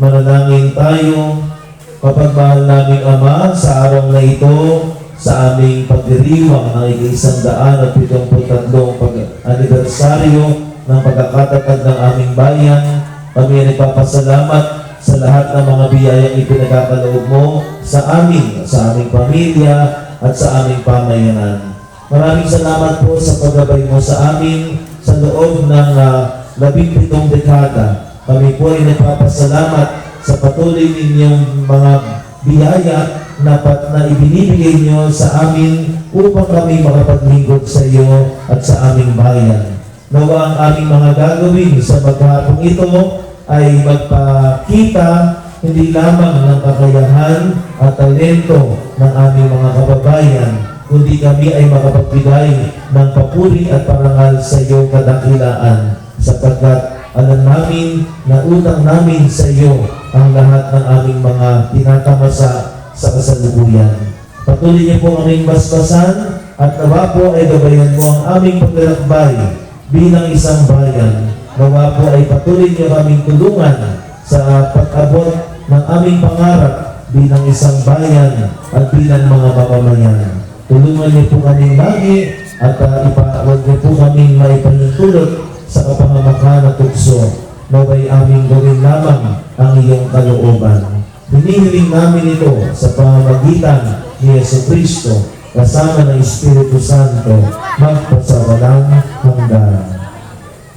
Manalangin tayo, kapagmahal naming Ama, sa araw na ito, sa aming pagdiriwang ng ikaisang daan at pitongput tatlong pag-anibersaryo ng pagkakatatag ng aming bayan, kami ay nagpapasalamat sa lahat ng mga biyayang ipinagkakaloob mo sa amin, sa aming pamilya at sa aming pamayanan. Maraming salamat po sa paggabay mo sa amin sa loob ng uh, labing pitong dekada. Kami po ay nagpapasalamat sa patuloy ninyong mga biyaya na, na ibinibigay niyo sa amin upang kami makapaglingkod sa iyo at sa aming bayan. Nawa ang aming mga gagawin sa maghapong ito ay magpakita hindi lamang ng kakayahan at talento ng aming mga kababayan, kundi kami ay makapagbigay ng papuri at parangal sa iyong kadakilaan sapagkat alam namin na utang namin sa iyo ang lahat ng aming mga tinatamasa sa kasalukuyan. Patuloy niyo po aming basbasan at nawa po ay gabayan mo ang aming paglalakbay bilang isang bayan. Nawa po ay patuloy niyo kaming tulungan sa pag-abot ng aming pangarap bilang isang bayan at bilang mga mamamayan. Tulungan niyo po kaming lagi at uh, ipawag niyo po kaming maipahintulot sa kapangamakan at tukso naway aming gawin lamang ang iyong kalooban. Hinihiling namin ito sa pamamagitan ni Yeso Kristo kasama ng Espiritu Santo magpasawalang hanggan.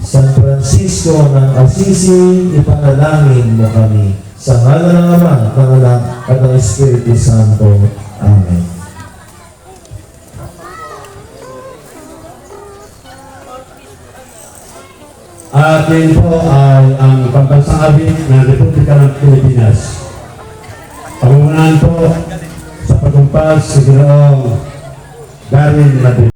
San Francisco ng Assisi, ipanalangin mo kami. Sa ngala ng Ama, ng Anak, at ng Espiritu Santo. At yan po ay ang pambansang awit ng Republika ng Pilipinas. Pangungunahan po sa pagkumpas si Ginoong Darwin Madrid.